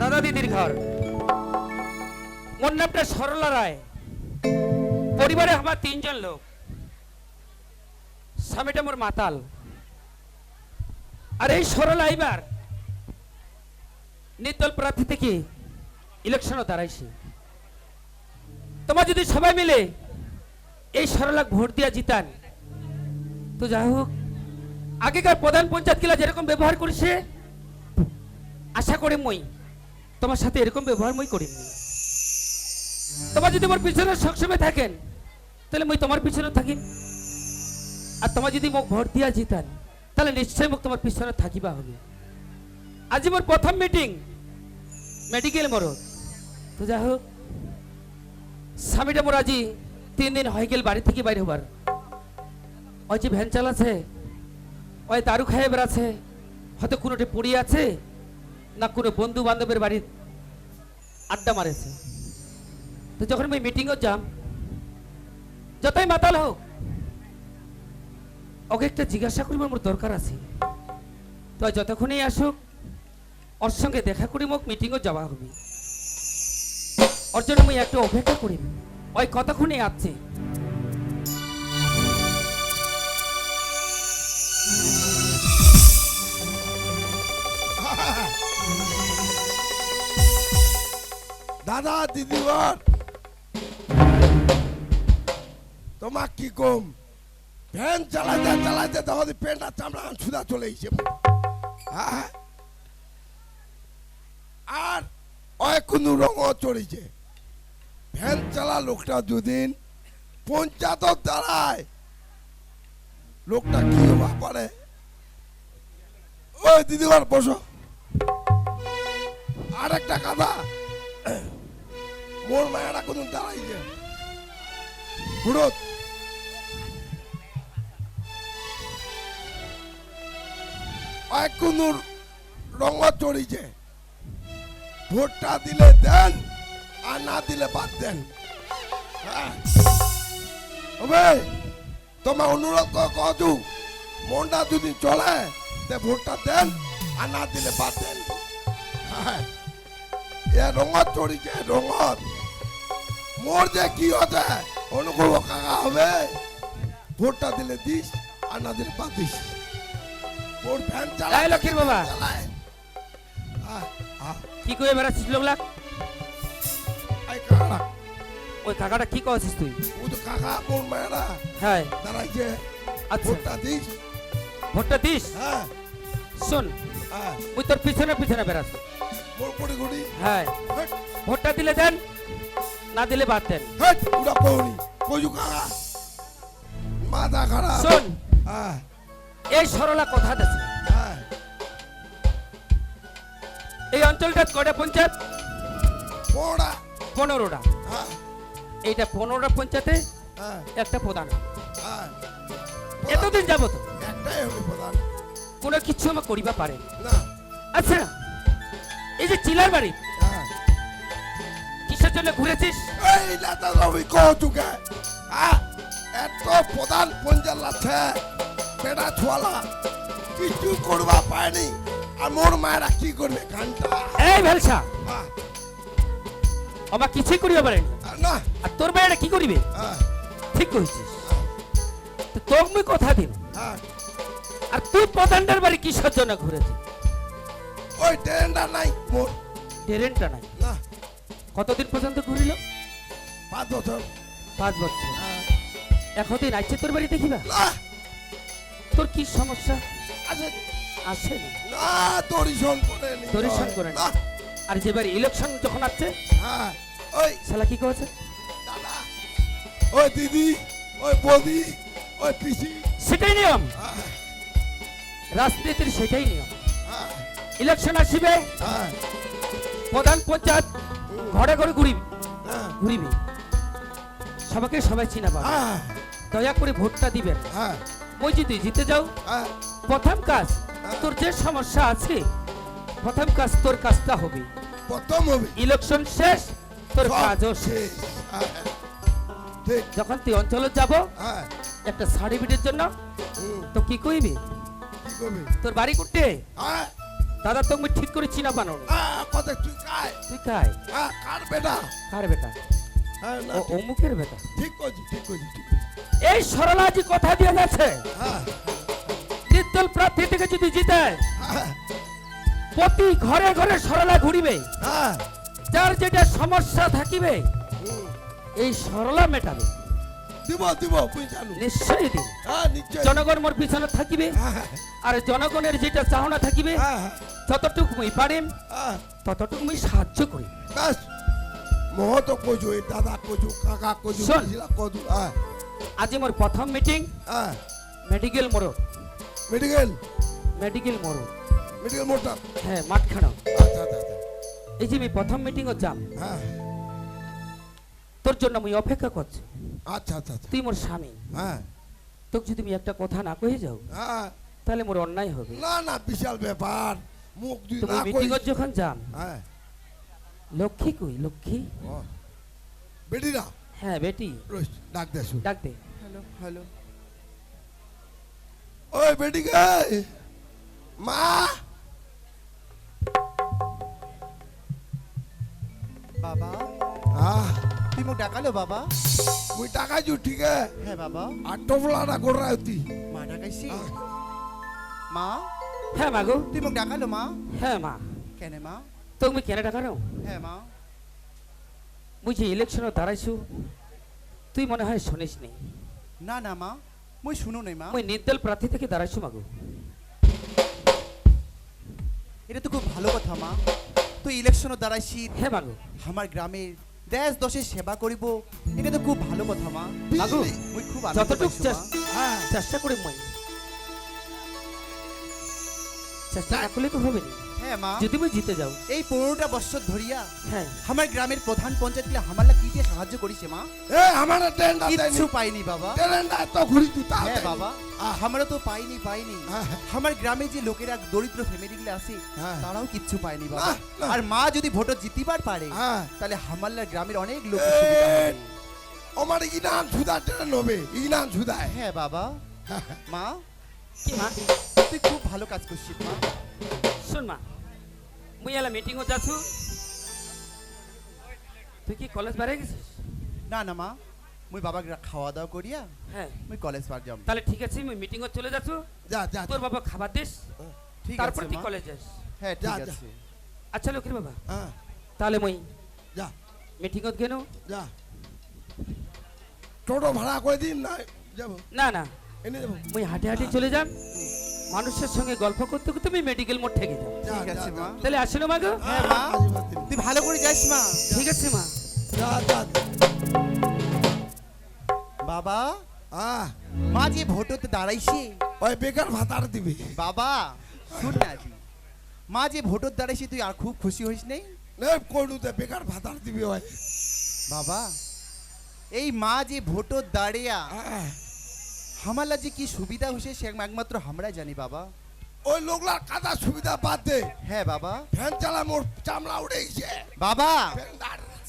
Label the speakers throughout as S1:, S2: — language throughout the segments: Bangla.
S1: দাদা দিদির ঘর মোর নামটা সরলা রায়। পরিবারে আমার তিনজন লোক। স্বামীটা মোর মাতাল। আর এই সরলা এইবার। নির্দল প্রার্থী থেকে ইলেকশনও দাঁড়াইছে। তোমার যদি সবাই মিলে এই সরলাক ভোট দিয়া জিতান, তো যাই হোক, আগেকার প্রধান পঞ্চায়েত কিলা যেরকম ব্যবহার করেছে, আশা করে মই তোমার সাথে এরকম ব্যবহার মই করিনি। তোমার যদি মোর পিছনে সবসময় থাকেন, তাহলে মই তোমার পিছনে থাকি আর তোমার যদি মোক ভোট দিয়া জিতান তাহলে নিশ্চয় মোক তোমার পিছনে থাকিবা হবে। আজি মোর প্রথম মিটিং মেডিকেল মোর তো যাই হোক, স্বামীটা মোর আজি তিন দিন হয়ে গেল বাড়ি থেকে বাইরে হবার ওই যে ভ্যান চালাছে ওই দারু খাইয়ে বেড়াচ্ছে হয়তো কোনোটি পড়ি আছে, না কোনো বন্ধু বান্ধবের বাড়ি আড্ডা মারেছে তো যখন আমি মিটিংও যাম, যতই মাতাল হোক ওকে একটা জিজ্ঞাসা করিব আমার দরকার আছে। তো যতক্ষণেই আসুক, ওর সঙ্গে দেখা করি মোক মিটিংও যাওয়া হবে। ওর জন্য আমি একটু অপেক্ষা করি ওই কতক্ষণই আসছে?
S2: দাদা দিদিগর তোমাক কি কম? ফ্যান চালাইতে চালাইতে দেখো পেনটা চামড়া ছুদা চলে হ্যাঁ আর ওই কোনো রঙ চড়িছে। ফ্যান চালা লোকটা দুদিন পঞ্চায়েত দাঁড়ায় লোকটা কি হবা পারে ওই দিদিগর বসো। আর একটা কথা। মোর মায়েরা কোন দাঁড়াইছে? বুড়ো কোন রঙ চড়িছে ভোটটা দিলে দেন আর না দিলে বাদ দেন। হ্যাঁ। তোমার অনুরোধ কচু মনটা যদি চলে, তে ভোটটা দেন আর না দিলে বাদ দেন। হ্যাঁ। এ রঙত চড়িছে রঙত মোর যে কি হতে অনুভব কাকা হবে। ভোটটা দিলে দিস আর না দিলে বাদ দিস। ভোট ফ্যান চালায়।
S1: এই লক্ষ্মীর বাবা। কি করে বেড়াচ্ছিস
S2: কাকাটা,
S1: ওই কাকাটা কি কছিস তুই?
S2: ও তো কাকা মোর মায়েরা।
S1: হ্যাঁ।
S2: দাঁড়াইছে
S1: আচ্ছা।
S2: ভোটটা দিস।
S1: ভোটটা দিস?
S2: হ্যাঁ।
S1: শোন
S2: হ্যাঁ।
S1: ওই তোর পিছনে পিছনে
S2: কোটি
S1: হ্যাঁ। ভোটটা দিলে দেন না দিলে বাদ দেন।
S2: হেট, ওটা কৌনি কজু কাকা। মাথা খারাপ।
S1: শোন।
S2: হ্যাঁ
S1: এই সরলা কথা
S2: হ্যাঁ
S1: এই অঞ্চলটা কয়টা পঞ্চায়েত? পনেরোটা।
S2: হ্যাঁ।
S1: এইটা পনেরোটা পঞ্চায়েতে
S2: হ্যাঁ।
S1: একটা প্রধান।
S2: হ্যাঁ।
S1: এতদিন যাব তো কোনো কিছু আমার করিবা পারে আচ্ছা এই যে চিলার বাড়ি কিসের জন্য ঘুরেছিস?
S2: এই রবি এত প্রধান পঞ্চাল আছে বেটা ছোয়ালা কিছু করবা পায়নি? আর মোর মায়েরা কি করবে কানটা
S1: এই ভেলসা।
S2: হ্যাঁ,
S1: আমার কিছুই করিবা পারেনি
S2: আর না।
S1: আর তোর বাইরে কি করিবে?
S2: হ্যাঁ।
S1: ঠিক কইছিস। তো তোকে মুই কথা দিন
S2: হ্যাঁ।
S1: আর তুই প্রধানটার বাড়ি কিসের জন্য ঘুরেছিস?
S2: ওই ট্রেনটা নাই মোর।
S1: ট্রেনটা নাই?
S2: না।
S1: কতদিন পর্যন্ত ঘুরিল?
S2: পাঁচ বছর।
S1: পাঁচ বছর।
S2: হ্যাঁ,
S1: এখনদিন আসছে তোর বাড়ি দেখিবা?
S2: না।
S1: তোর কি সমস্যা?
S2: আছে
S1: আছে
S2: না দরিশন করে নি
S1: দর্শন করে নি। আর যেবার ইলেকশন যখন আসছে
S2: হ্যাঁ ওই।
S1: শালা কি করেছে?
S2: দাদা ওই দিদি ওই বৌদি ওই পিসি।
S1: সেটাই নিয়ম।
S2: হ্যাঁ,
S1: রাজনীতির সেটাই নিয়ম।
S2: হ্যাঁ,
S1: ইলেকশন আসিবে।
S2: হ্যাঁ,
S1: প্রধান পঞ্চায়েত ঘরে ঘরে ঘুরিবি।
S2: হ্যাঁ,
S1: ঘুরিবি। সবাইকে সবাই চিনা পাবে
S2: হ্যাঁ,
S1: দয়া করে ভোটটা দিবেন।
S2: হ্যাঁ,
S1: ওই যদি জিতে যাও।
S2: হ্যাঁ,
S1: প্রথম কাজ
S2: হ্যাঁ,
S1: তোর যে সমস্যা আছে প্রথম কাজ তোর কাজটা হবে।
S2: প্রথম হবে।
S1: ইলেকশন শেষ তোর কাজও শেষ।
S2: হ্যাঁ।
S1: যখন তুই অঞ্চলে যাব
S2: হ্যাঁ।
S1: একটা সার্টিফিকেটের জন্য তো কি কইবি?
S2: করবি
S1: তোর বাড়ি করতে দাদা তো ঠিক করে চিনা
S2: হ্যাঁ, কথা তুই কায়
S1: তুই
S2: হ্যাঁ কার বেটা?
S1: কার বেটা?
S2: হ্যাঁ
S1: ও অমুকের বেটা?
S2: ঠিক করছি ঠিক করছি
S1: এই সরলা যে কথা দিয়ে গেছে
S2: হ্যাঁ।
S1: নির্দল প্রার্থী থেকে যদি জিতে
S2: হ্যাঁ
S1: প্রতি ঘরে ঘরে সরলা ঘুরিবে।
S2: হ্যাঁ।
S1: যার যেটা সমস্যা থাকিবে এই সরলা মেটাবে।
S2: দিব দিব তুই
S1: নিশ্চয়ই
S2: হ্যাঁ নিশ্চয়
S1: জনগণ মোর পিছনে থাকিবে
S2: হ্যাঁ হ্যাঁ,
S1: আর জনগণের যেটা চাহনা থাকিবে
S2: হ্যাঁ হ্যাঁ,
S1: যতটুকু মুই
S2: হ্যাঁ।
S1: ততটুকু মুই সাহায্য করি।
S2: মহত কজু দাদা কজু কাকা কজু। কজু হ্যাঁ।
S1: আজি মোর প্রথম মিটিং
S2: হ্যাঁ
S1: মেডিকেল মোড়
S2: মেডিকেল
S1: মেডিকেল মোড়
S2: মেডিকেল মোটর
S1: হ্যাঁ মাঠখানা
S2: আচ্ছা আচ্ছা
S1: এই যে আমি প্রথম মিটিংও যাম
S2: হ্যাঁ
S1: তোর জন্য মুই অপেক্ষা করছি
S2: আচ্ছা আচ্ছা আচ্ছা।
S1: তুই মোর স্বামী।
S2: হ্যাঁ
S1: তোকে যদি আমি একটা কথা না কয়ে যাও
S2: হ্যাঁ
S1: তাহলে মোর অন্যায় হবে।
S2: না না বিশাল ব্যাপার। মুখ দুই
S1: তুমি
S2: না কই
S1: মিটিংত যখন যাম
S2: হ্যাঁ
S1: লক্ষ্মী কই লক্ষ্মী?
S2: ও। বেটিরা।
S1: হ্যাঁ বেটি।
S2: রইস, ডাক দে শুন।
S1: ডাক দে।
S3: Hello hello.
S2: ওই বেটি গে মা!
S3: বাবা
S2: আহ।
S3: তুই মোক ডাকালো বাবা।
S2: মুই টাকা জু ঠিক আছে?
S3: হ্যাঁ বাবা।
S2: আর টোপলাটা করে রাখতি
S3: মা ডাকাইছি। মা?
S1: হ্যাঁ মা গো।
S3: তুই মোক ডাকালো মা?
S1: হ্যাঁ মা।
S3: কেন মা?
S1: তুমি কেন টাকানো
S3: হ্যাঁ মা।
S1: মুই যে ইলেকশনে দাঁড়াইছু তুই মনে হয় শুনিস নি।
S3: না না মা মই শুনো নাই মা।
S1: মুই নির্দল প্রার্থী থেকে দাঁড়াইছু মাগো
S3: এটা তো খুব ভালো কথা মা। তুই ইলেকশনত দাঁড়াইছি
S1: হ্যাঁ মাগো
S3: আমার গ্রামের দেশ দশের সেবা করিব এটা তো খুব ভালো কথা মা।
S1: মাগো।
S3: মই খুব আনন্দ
S1: যতটুক।
S2: হ্যাঁ।
S1: চেষ্টা করি মই। চেষ্টা না করলে তো হবে না।
S3: হ্যাঁ মা।
S1: যদি মুই জিতে যাও।
S3: এই পনেরোটা বছর ধরিয়া
S1: হ্যাঁ।
S3: আমার গ্রামের প্রধান পঞ্চায়েতগুলা আমারলা কি দিয়ে সাহায্য করিছে মা?
S2: এ আমার দেয়নি।
S3: কিচ্ছু পাইনি বাবা।
S2: ট্রেনটা তো ঘুরি তুই তা
S3: হ্যাঁ বাবা।
S2: আহ,
S3: আমারও তো পাইনি পাইনি।
S2: হ্যাঁ, হ্যাঁ।
S3: আমার গ্রামে যে লোকেরা দরিদ্র ফ্যামিলিগুলো আছে
S2: হ্যাঁ।
S3: তারাও কিচ্ছু পায়নি বাবা। আর মা যদি ভোট জিতিবার পারে
S2: হ্যাঁ
S3: তাহলে হামাল্লা গ্রামের অনেক লোক
S2: আমার ইনান সুদা ট্রেন হবে ইনান সুদায়
S3: হ্যাঁ বাবা। মা
S1: কি? মা
S3: তুই খুব ভালো কাজ করছিস মা।
S1: শোন মা। মুই এলা মিটিংও যাচ্ছু? তুই কি কলেজ বাইরে গেছিস?
S3: না না মা। মুই বাবা খাওয়া দাওয়া করিয়া
S1: হ্যাঁ।
S3: মুই কলেজ পার যাম।
S1: তাহলে ঠিক আছে মুই মিটিংও চলে যাচ্ছু।
S2: যা যা।
S1: তোর বাবা খাবার দিস
S3: ঠিক
S1: তারপর
S3: আছে
S1: তুই কলেজ যাস।
S3: হ্যাঁ ঠিক আছে।
S1: আচ্ছা লক্ষ্মীর বাবা।
S2: হ্যাঁ।
S1: তাহলে মুই
S2: যা।
S1: মিটিংত গেল
S2: যা। টোটো ভাড়া করে দিন না যাব।
S1: না না।
S2: এনে যাব।
S1: মুই হাঁটে হাঁটে চলে যাম। মানুষের সঙ্গে গল্প করতে করতে আমি মেডিকেল মোড় থেকে যাও
S3: ঠিক আছে মা।
S1: তাহলে আসলো মা গো।
S3: হ্যাঁ মা। তুই ভালো করে যাস মা।
S1: ঠিক আছে মা।
S2: যা যা।
S3: বাবা
S2: আহ
S3: মা যে ভোটতে দাঁড়াইছে।
S2: ওই বেকার ভাতার দিবি।
S3: বাবা শুন না আজি। মা যে ভোটত দাঁড়াইছে তুই আর খুব খুশি হইস নেই?
S2: নে কোনুতে বেকার ভাতার দিবি ওই।
S3: বাবা এই মা যে ভোটত দাঁড়িয়া হামালা যে কি সুবিধা হয়েছে সে একমাত্র আমরা জানি বাবা।
S2: ওই লোকলার কাদা সুবিধা বাদ দে।
S3: হ্যাঁ বাবা।
S2: ফ্যান চালা মোর চামড়া গেছে।
S3: বাবা।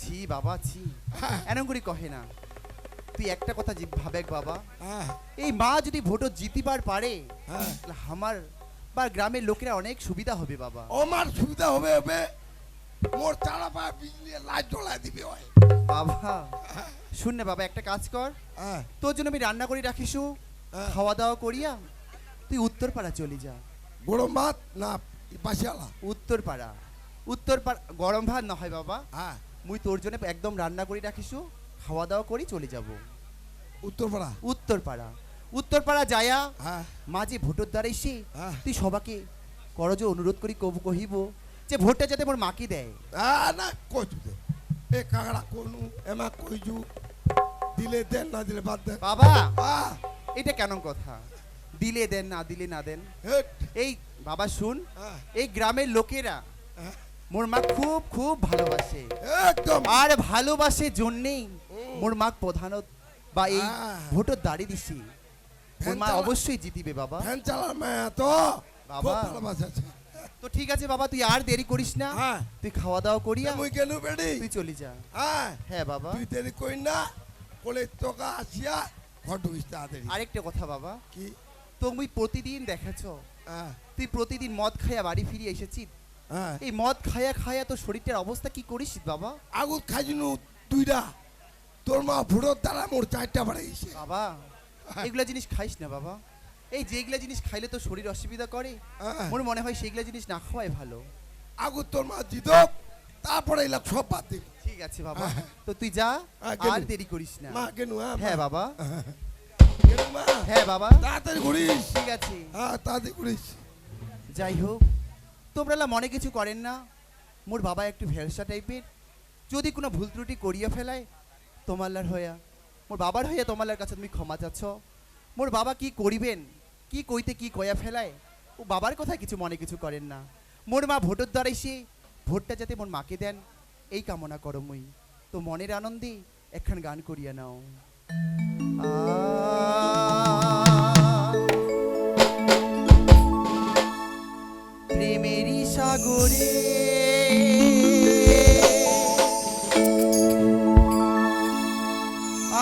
S3: ছি বাবা ছি।
S2: হ্যাঁ,
S3: এরম করে কহে না। তুই একটা কথা ভাবেক বাবা।
S2: হ্যাঁ,
S3: এই মা যদি ভোটত জিতিবার পারে
S2: হ্যাঁ।
S3: আমার বা গ্রামের লোকেরা অনেক সুবিধা হবে বাবা।
S2: আমার সুবিধা হবে হবে। মোর চালা পা বিজলি লাইট জ্বলাই দিবি ওই।
S3: বাবা শুন না বাবা একটা কাজ কর।
S2: হ্যাঁ,
S3: তোর জন্য আমি রান্না করে রাখিসু।
S2: হ্যাঁ।
S3: খাওয়া দাওয়া করিয়া তুই উত্তরপাড়া চলে যা।
S2: গরম ভাত না পাশিয়ালা
S3: উত্তরপাড়া। উত্তরপাড়া গরম ভাত না হয় বাবা।
S2: হ্যাঁ।
S3: মুই তোর জন্য একদম রান্না করে রাখিসু খাওয়া দাওয়া করি চলে যাব।
S2: উত্তরপাড়া?
S3: উত্তরপাড়া। উত্তরপাড়া যায়া
S2: হ্যাঁ।
S3: মাঝে ভোটের দ্বারাইছি
S2: হ্যাঁ।
S3: তুই সবাকে করজ অনুরোধ করি কব কহিব যে ভোটটা যাতে মোর মাকে দেয়।
S2: হ্যাঁ না কইছু দে। এ কাকড়া কোনু এমা কইজু। দিলে দেন না দিলে বাদ দে
S3: বাবা! এটা কেন কথা? দিলে দেন না দিলে না দেন। এই বাবা শুন
S2: হ্যাঁ,
S3: এই গ্রামের লোকেরা
S2: হ্যাঁ,
S3: মোর মা খুব খুব ভালোবাসে।
S2: একদম।
S3: আর ভালোবাসে জন্যেই মোর মা প্রধানত বা এই। ভোটর দাঁড়িয়ে দিছি। মোর মা অবশ্যই জিতিবে বাবা।
S2: ফ্যান চালার মায়া তো
S3: বাবা।
S2: ভালোবাসেছে
S3: তো ঠিক আছে বাবা তুই আর দেরি করিস না।
S2: হ্যাঁ।
S3: তুই খাওয়া দাওয়া করিয়া
S2: মুই গেলু বেডি।
S3: তুই চলি যা।
S2: হ্যাঁ
S3: হ্যাঁ বাবা।
S2: তুই দেরি কই না। কোলে তোকা আসিয়া ঘর ঢুকিস তাড়াতাড়ি।
S3: আরেকটা কথা বাবা।
S2: কি?
S3: তুমি প্রতিদিন দেখাছ
S2: হ্যাঁ।
S3: তুই প্রতিদিন মদ খাইয়া বাড়ি ফিরে এসেছিস?
S2: হ্যাঁ।
S3: এই মদ খাইয়া খাইয়া তো শরীরটার অবস্থা কি করিস বাবা?
S2: আগুন খাইছিনু দুইটা। তোর মা ফুটোর দ্বারা মোর চারটা বাড়াইছে
S3: বাবা এগুলা জিনিস খাইস না বাবা। এই যেগুলা জিনিস খাইলে তো শরীর অসুবিধা করে
S2: হ্যাঁ।
S3: মোর মনে হয় সেগুলা জিনিস না খাওয়াই ভালো।
S2: আগুত তোর মা জিতক তারপরে এলাক সব বাদ দিল।
S3: ঠিক আছে বাবা। তো তুই যা আর দেরি করিস না।
S2: মা কেন হ্যাঁ
S3: বাবা। হ্যাঁ বাবা।
S2: তাড়াতাড়ি ঘুরিস।
S3: ঠিক আছে।
S2: হ্যাঁ তাড়াতাড়ি ঘুরিস।
S3: যাই হোক তোমরা মনে কিছু করেন না। মোর বাবা একটু ভেলসা টাইপের। যদি কোনো ভুল ত্রুটি করিয়া ফেলায় তোমাল্লার হইয়া। মোর বাবার হইয়া তোমাল্লার কাছে তুমি ক্ষমা চাচ্ছ। মোর বাবা কি করিবেন? কি কইতে কি কয়া ফেলায়? ও বাবার কথা কিছু মনে কিছু করেন না। মোর মা ভোটের দ্বারাই সে ভোটটা যাতে মোর মাকে দেন। এই কামনা করো মুই। তো মনের আনন্দে একখান গান করিয়া নাও। প্রেমেরই সাগরে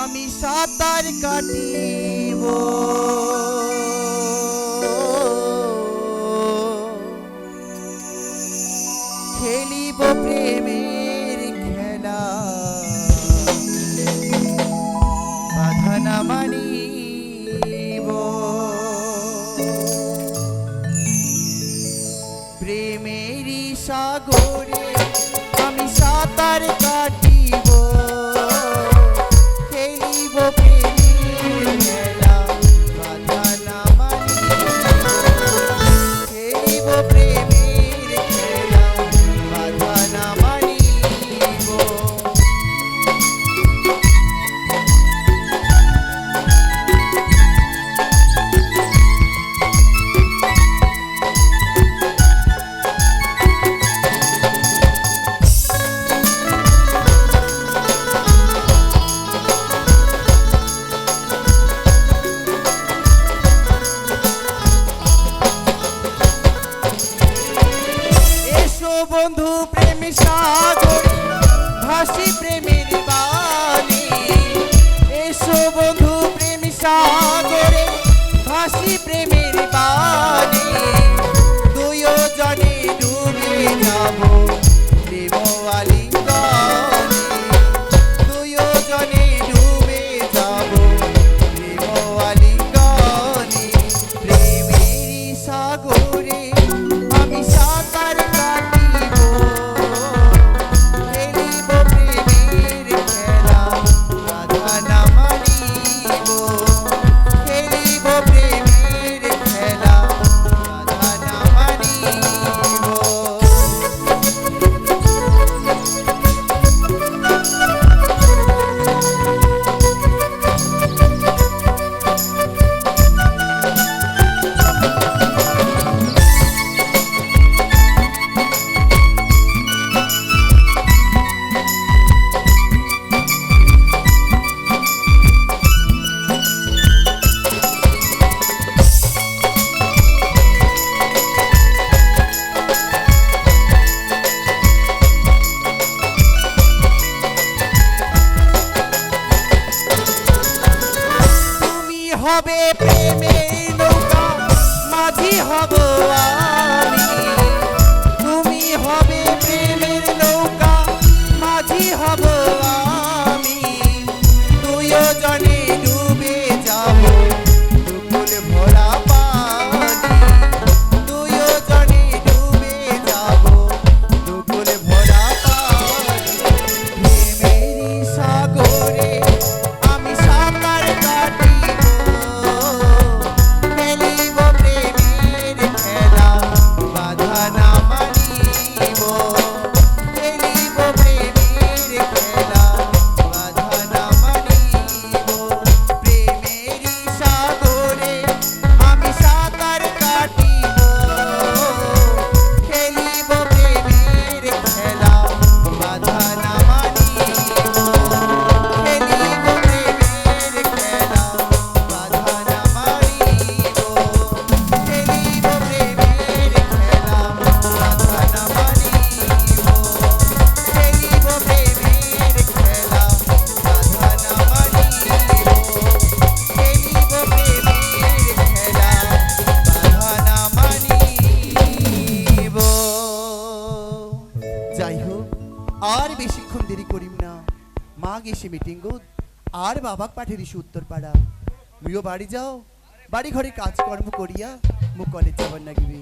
S3: আমি সাঁতার কাটিব মা এসে মিটিং আর বাবাক পাঠিয়ে দিস উত্তর পাড়া তুইও বাড়ি যাও। বাড়ি ঘরে কাজকর্ম করিয়া মু কলেজ যাবার নাগিবি।